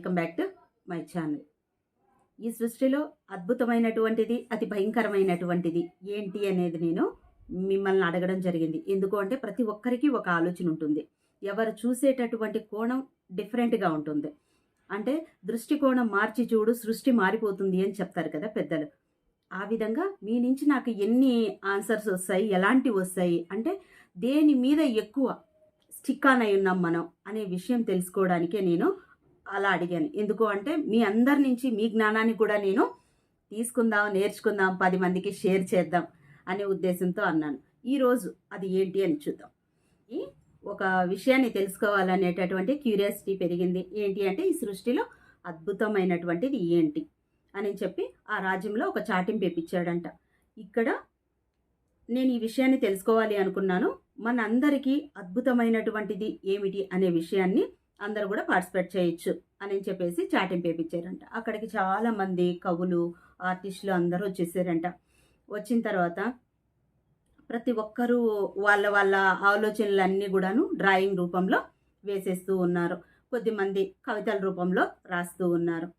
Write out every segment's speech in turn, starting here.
Welcome back to my channel ఈ సృష్టిలో అద్భుతమైనటువంటిది అతి భయంకరమైనటువంటిది ఏంటి అనేది నేను మిమ్మల్ని అడగడం జరిగింది. ఎందుకు అంటే ప్రతి ఒక్కరికి ఒక ఆలోచన ఉంటుంది. ఎవరు చూసేటటువంటి కోణం డిఫరెంట్గా ఉంటుంది. అంటే దృష్టికోణం మార్చి చూడు సృష్టి మారిపోతుంది అని చెప్తారు కదా పెద్దలు. ఆ విధంగా మీ నుంచి నాకు ఎన్ని ఆన్సర్స్ వస్తాయి ఎలాంటివి వస్తాయి అంటే దేని మీద ఎక్కువ స్టిక్ ఆన్ అయి ఉన్నాం మనం అనే విషయం తెలుసుకోవడానికే నేను అలా అడిగాను. ఎందుకు అంటే మీ అందరి నుంచి మీ జ్ఞానాన్ని కూడా నేను తీసుకుందాం నేర్చుకుందాం పది మందికి షేర్ చేద్దాం అనే ఉద్దేశంతో అన్నాను. ఈరోజు అది ఏంటి అని చూద్దాం. ఈ ఒక విషయాన్ని తెలుసుకోవాలనేటటువంటి క్యూరియాసిటీ పెరిగింది. ఏంటి అంటే ఈ సృష్టిలో అద్భుతమైనటువంటిది ఏంటి అని చెప్పి ఆ రాజ్యంలో ఒక చాటింపు ఇప్పించాడంట ఇక్కడ నేను ఈ విషయాన్ని తెలుసుకోవాలి అనుకున్నాను. మన అందరికీ అద్భుతమైనటువంటిది ఏమిటి అనే విషయాన్ని అందరూ కూడా పార్టిసిపేట్ చేయొచ్చు అని చెప్పేసి చాటింపు వేయించారంట అక్కడికి చాలామంది కవులు ఆర్టిస్టులు అందరూ వచ్చేసారంట. వచ్చిన తర్వాత ప్రతి ఒక్కరూ వాళ్ళ వాళ్ళ ఆలోచనలన్నీ కూడాను డ్రాయింగ్ రూపంలో వేసేస్తూ ఉన్నారు. కొద్దిమంది కవితల రూపంలో రాస్తూ ఉన్నారు.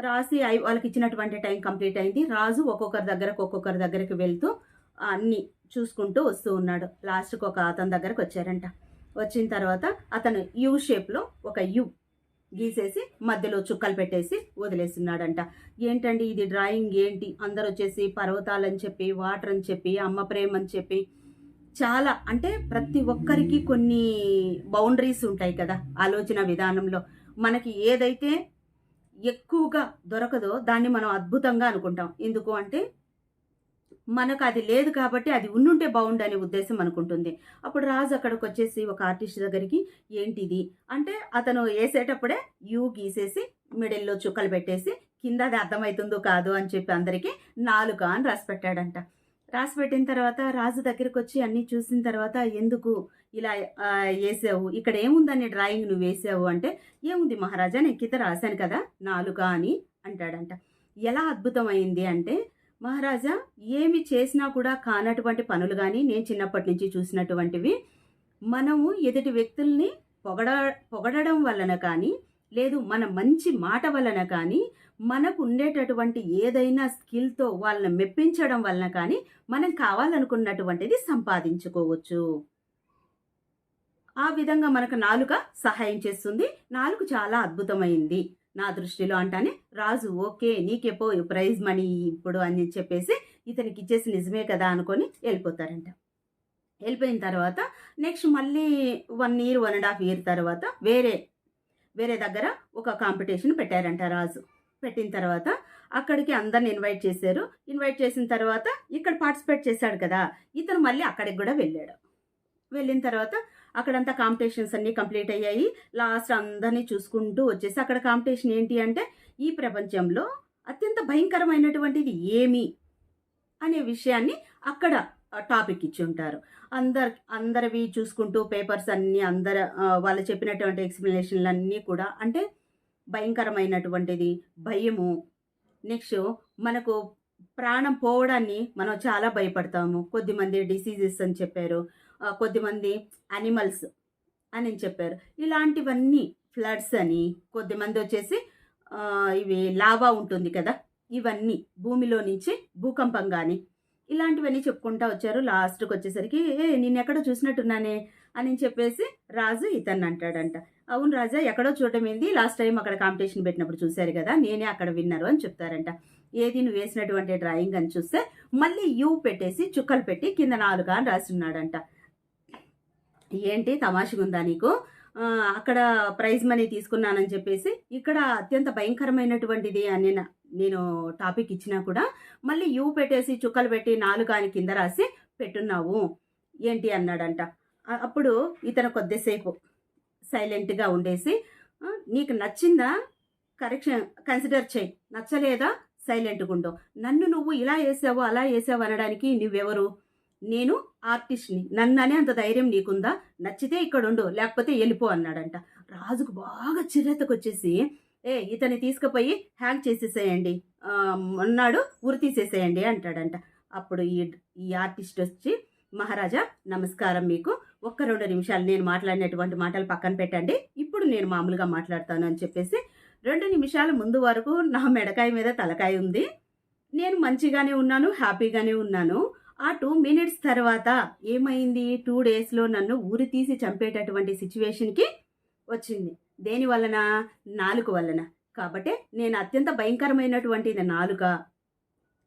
రాసి అయి- వాళ్ళకి ఇచ్చినటువంటి టైం కంప్లీట్ అయింది. రాజు ఒక్కొక్కరి దగ్గరకు ఒక్కొక్కరి దగ్గరికి వెళ్తూ అన్నీ చూసుకుంటూ వస్తూ ఉన్నాడు. లాస్ట్కి ఒక అతని దగ్గరకు వచ్చారంట. వచ్చిన తర్వాత అతను యూ షేప్లో ఒక యూ గీసేసి మధ్యలో చుక్కలు పెట్టేసి వదిలేస్తున్నాడంట. ఏంటండి ఇది డ్రాయింగ్? ఏంటి? అందరు వచ్చేసి పర్వతాలని చెప్పి వాటర్ అని చెప్పి అమ్మ ప్రేమ అని చెప్పి చాలా అంటే ప్రతి ఒక్కరికి కొన్ని బౌండరీస్ ఉంటాయి కదా ఆలోచన విధానంలో. మనకి ఏదైతే ఎక్కువగా దొరకదో దాన్ని మనం అద్భుతంగా అనుకుంటాం. ఎందుకు అంటే మనకు అది లేదు కాబట్టి అది ఉండుంటే బాగుండు అనే ఉద్దేశం అనుకుంటుంది. అప్పుడు రాజు అక్కడికి వచ్చేసి ఒక ఆర్టిస్ట్ దగ్గరికి ఏంటిది? అంటే అతను వేసేటప్పుడే యూ గీసేసి మిడిల్లో చుక్కలు పెట్టేసి కింద అది అర్థమవుతుందో కాదు? అని చెప్పి అందరికీ నాలుగు అని రాసి పెట్టాడంట. రాసి పెట్టిన తర్వాత రాజు దగ్గరికి వచ్చి అన్నీ చూసిన తర్వాత ఎందుకు ఇలా వేసావు? ఇక్కడ ఏముందని డ్రాయింగ్ నువ్వు వేసావు? అంటే ఏముంది మహారాజా నేను కింద రాశాను కదా నాలుగా అని అంటాడంట. ఎలా అద్భుతమైంది అంటే మహారాజా ఏమి చేసినా కూడా కానటువంటి పనులు కానీ నేను చిన్నప్పటి నుంచి చూసినటువంటివి మనము ఎదుటి వ్యక్తుల్ని పొగడ పొగడడం వలన కానీ లేదు మన మంచి మాట వలన కానీ మనకు ఉండేటటువంటి ఏదైనా స్కిల్తో వాళ్ళని మెప్పించడం వలన కానీ మనం కావాలనుకున్నటువంటిది సంపాదించుకోవచ్చు. ఆ విధంగా మనకు నాలుక సహాయం చేస్తుంది. నాలుగు చాలా అద్భుతమైంది. నా దృష్టిలో అంటానే రాజు ఓకే నీకెపో ప్రైజ్ మనీ ఇప్పుడు అని చెప్పేసి ఇతనికి ఇచ్చేసి నిజమే కదా అనుకొని వెళ్ళిపోతారంట. వెళ్ళిపోయిన తర్వాత నెక్స్ట్ మళ్ళీ one year one and half year తర్వాత వేరే వేరే దగ్గర ఒక కాంపిటీషన్ పెట్టారంట రాజు. పెట్టిన తర్వాత అక్కడికి అందరిని ఇన్వైట్ చేశారు. ఇన్వైట్ చేసిన తర్వాత ఇక్కడ పార్టిసిపేట్ చేశాడు కదా ఇతను మళ్ళీ అక్కడికి కూడా వెళ్ళాడు. వెళ్ళిన తర్వాత అక్కడంతా కాంపిటీషన్స్ అన్నీ కంప్లీట్ అయ్యాయి. లాస్ట్ అందరినీ చూసుకుంటూ వచ్చేసి అక్కడ కాంపిటీషన్ ఏంటి అంటే ఈ ప్రపంచంలో అత్యంత భయంకరమైనటువంటిది ఏమి అనే విషయాన్ని అక్కడ టాపిక్ ఇచ్చి ఉంటారు. అందరు అందరివి చూసుకుంటూ పేపర్స్ అన్నీ అందరు వాళ్ళు చెప్పినటువంటి ఎక్స్ప్లెనేషన్లు అన్నీ కూడా అంటే భయంకరమైనటువంటిది భయము. నెక్స్ట్ మనకు ప్రాణం పోవడాన్ని మనం చాలా భయపడతాము. కొద్దిమంది డిసీజెస్ అని చెప్పారు. కొద్దిమంది అనిమల్స్ అని చెప్పారు. ఇలాంటివన్నీ ఫ్లడ్స్ అని కొద్దిమంది వచ్చేసి ఇవి లావా ఉంటుంది కదా ఇవన్నీ భూమిలో నుంచి భూకంపం కానీ ఇలాంటివన్నీ చెప్పుకుంటా వచ్చారు. లాస్ట్కి వచ్చేసరికి ఏ నేను ఎక్కడో చూసినట్టున్నానే అని చెప్పేసి రాజు ఇతన్ని అంటాడంట. అవును రాజా ఎక్కడో చూడటం ఏంది? లాస్ట్ టైం అక్కడ కాంపిటీషన్ పెట్టినప్పుడు చూశారు కదా నేనే అక్కడ విన్నారు అని చెప్తారంట. ఏది నువ్వు వేసినటువంటి డ్రాయింగ్ అని చూస్తే మళ్ళీ యూ పెట్టేసి చుక్కలు పెట్టి కింద నాలుగా అని రాసి ఉన్నాడంట ఏంటి తమాషగుందా నీకు? అక్కడ ప్రైజ్ మనీ తీసుకున్నానని చెప్పేసి ఇక్కడ అత్యంత భయంకరమైనటువంటిది అని నేను టాపిక్ ఇచ్చినా కూడా మళ్ళీ యూ పెట్టేసి చుక్కలు పెట్టి నాలుగు ఆయన కింద రాసి పెట్టున్నావు. ఏంటి అన్నాడంట. అప్పుడు ఇతను కొద్దిసేపు సైలెంట్గా ఉండేసి నీకు నచ్చిందా? కరెక్షన్ కన్సిడర్ చేయి. నచ్చలేదా? సైలెంట్గా ఉండవు నన్ను నువ్వు ఇలా వేసావు అలా వేసావు అనడానికి నువ్వెవరు? నేను ఆర్టిస్ట్ని. నన్ను అనే అంత ధైర్యం నీకుందా? నచ్చితే ఇక్కడ ఉండు లేకపోతే వెళ్ళిపో అన్నాడంట. రాజుకు బాగా చిర్రెతకు వచ్చేసి ఏ ఇతన్ని తీసుకుపోయి హ్యాంగ్ చేసేసేయండి. అన్నాడు ఉరి తీసేసేయండి అంటాడంట. అప్పుడు ఈ ఈ ఆర్టిస్ట్ వచ్చి మహారాజా నమస్కారం మీకు. ఒక్క రెండు నిమిషాలు నేను మాట్లాడినటువంటి మాటలు పక్కన పెట్టండి. ఇప్పుడు నేను మామూలుగా మాట్లాడతాను అని చెప్పేసి రెండు నిమిషాల ముందు వరకు నా మెడకాయ మీద తలకాయ ఉంది. నేను మంచిగానే ఉన్నాను హ్యాపీగానే ఉన్నాను. ఆ టూ మినిట్స్ తర్వాత ఏమైంది? టూ డేస్లో నన్ను ఊరి తీసి చంపేటటువంటి సిచ్యువేషన్కి వచ్చింది. దేని వలన నాలుక వలన కాబట్టి నేను అత్యంత భయంకరమైనటువంటి నాలుక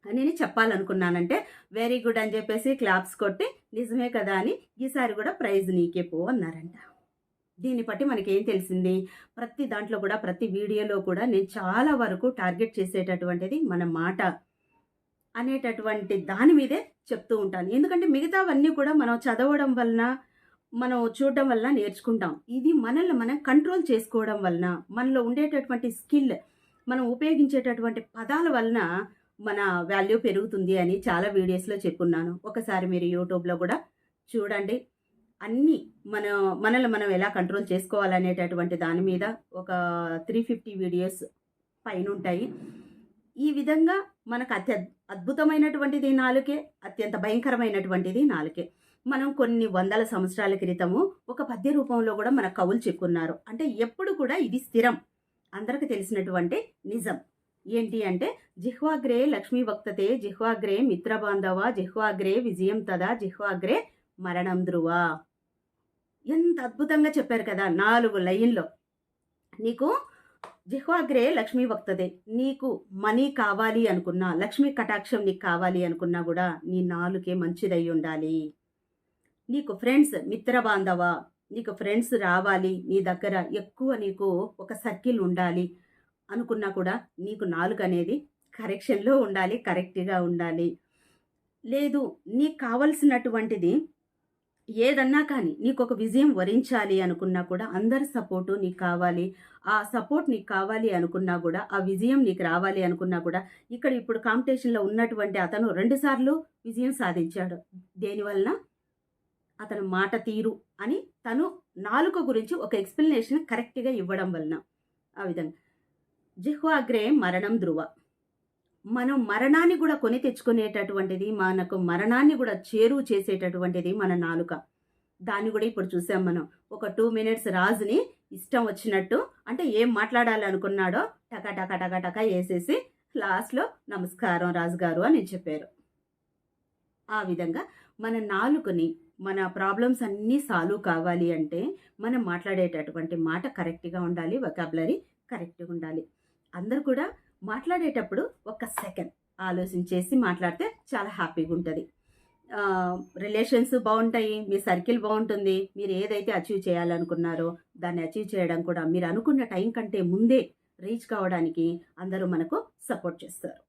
అని నేను చెప్పాలనుకున్నానంటే వెరీ గుడ్ అని చెప్పేసి క్లాప్స్ కొట్టి నిజమే కదా అని ఈసారి కూడా ప్రైజ్ నీకే పో అన్నారంట. దీన్ని బట్టి మనకేం తెలిసింది? ప్రతి దాంట్లో కూడా ప్రతి వీడియోలో కూడా నేను చాలా వరకు టార్గెట్ చేసేటటువంటిది మన మాట అనేటటువంటి దాని మీదే చెప్తూ ఉంటాను. ఎందుకంటే మిగతావన్నీ కూడా మనం చదవడం వలన మనం చూడడం వలన నేర్చుకుంటాం. ఇది మనల్ని మనం కంట్రోల్ చేసుకోవడం వలన మనలో ఉండేటటువంటి స్కిల్ మనం ఉపయోగించేటటువంటి పదాల వలన మన వాల్యూ పెరుగుతుంది అని చాలా వీడియోస్లో చెప్పున్నాను. ఒకసారి మీరు యూట్యూబ్లో కూడా చూడండి. అన్నీ మన మనల్ని మనం ఎలా కంట్రోల్ చేసుకోవాలనేటటువంటి దాని మీద ఒక త్రీ ఫిఫ్టీ వీడియోస్ పైన ఉంటాయి. ఈ విధంగా మనకు అత్య అద్భుతమైనటువంటిది నాలుకే అత్యంత భయంకరమైనటువంటిది నాలుకే. మనం కొన్ని వందల సంవత్సరాల క్రితము ఒక పద్య రూపంలో కూడా మన కవులు చెప్పున్నారు. అంటే ఎప్పుడు కూడా ఇది స్థిరం. అందరికి తెలిసినటువంటి నిజం. ఏంటి అంటే జిహ్వాగ్రే లక్ష్మీ వక్తతే జిహ్వాగ్రే మిత్రబాంధవ జిహ్వాగ్రే విజయం తదా జిహ్వాగ్రే మరణం ధ్రువ. ఎంత అద్భుతంగా చెప్పారు కదా నాలుగు లైన్లో. నీకు జిహ్వాగ్రే లక్ష్మి వక్తదే. నీకు మనీ కావాలి అనుకున్నా లక్ష్మీ కటాక్షం నీకు కావాలి అనుకున్నా కూడా నీ నాలుకే మంచిదై ఉండాలి నీకు ఫ్రెండ్స్ మిత్ర బాంధవ నీకు ఫ్రెండ్స్ రావాలి నీ దగ్గర ఎక్కువ నీకు ఒక సర్కిల్ ఉండాలి అనుకున్నా కూడా నీకు నాలుగు అనేది కరెక్షన్లో ఉండాలి కరెక్ట్గా ఉండాలి. లేదు నీకు కావలసినటువంటిది ఏదన్నా కానీ నీకు ఒక విజయం వరించాలి అనుకున్నా కూడా అందరి సపోర్టు నీకు కావాలి. ఆ సపోర్ట్ నీకు కావాలి అనుకున్నా కూడా ఆ విజయం నీకు రావాలి అనుకున్నా కూడా ఇక్కడ ఇప్పుడు కాంపిటీషన్లో ఉన్నటువంటి అతను రెండుసార్లు విజయం సాధించాడు. దేనివలన అతను మాట తీరు అని తను నాలుక గురించి ఒక ఎక్స్ప్లెనేషన్ కరెక్ట్గా ఇవ్వడం వలన. ఆ విధంగా. జిహ్వాగ్రే మరణం ధ్రువ. మనం మరణాన్ని కూడా కొని తెచ్చుకునేటటువంటిది మనకు మరణాన్ని కూడా చేరువు చేసేటటువంటిది మన నాలుక. దాన్ని కూడా ఇప్పుడు చూసాం మనం. ఒక టూ మినిట్స్ రాజుని ఇష్టం వచ్చినట్టు అంటే ఏం మాట్లాడాలనుకున్నాడో టక టక టక టక వేసేసి లాస్ట్లో నమస్కారం రాజుగారు అని చెప్పారు. ఆ విధంగా మన నాలుకని మన ప్రాబ్లమ్స్ అన్నీ సాల్వ్ కావాలి అంటే మనం మాట్లాడేటటువంటి మాట కరెక్ట్గా ఉండాలి వొకాబులరీ కరెక్ట్గా ఉండాలి. అందరు కూడా మాట్లాడేటప్పుడు ఒక సెకండ్ ఆలోచించేసి మాట్లాడితే చాలా హ్యాపీగా ఉంటుంది. రిలేషన్స్ బాగుంటాయి మీ సర్కిల్ బాగుంటుంది మీరు ఏదైతే అచీవ్ చేయాలనుకున్నారో దాన్ని అచీవ్ చేయడం కూడా మీరు అనుకున్న టైం కంటే ముందే రీచ్ కావడానికి అందరూ మనకు సపోర్ట్ చేస్తారు.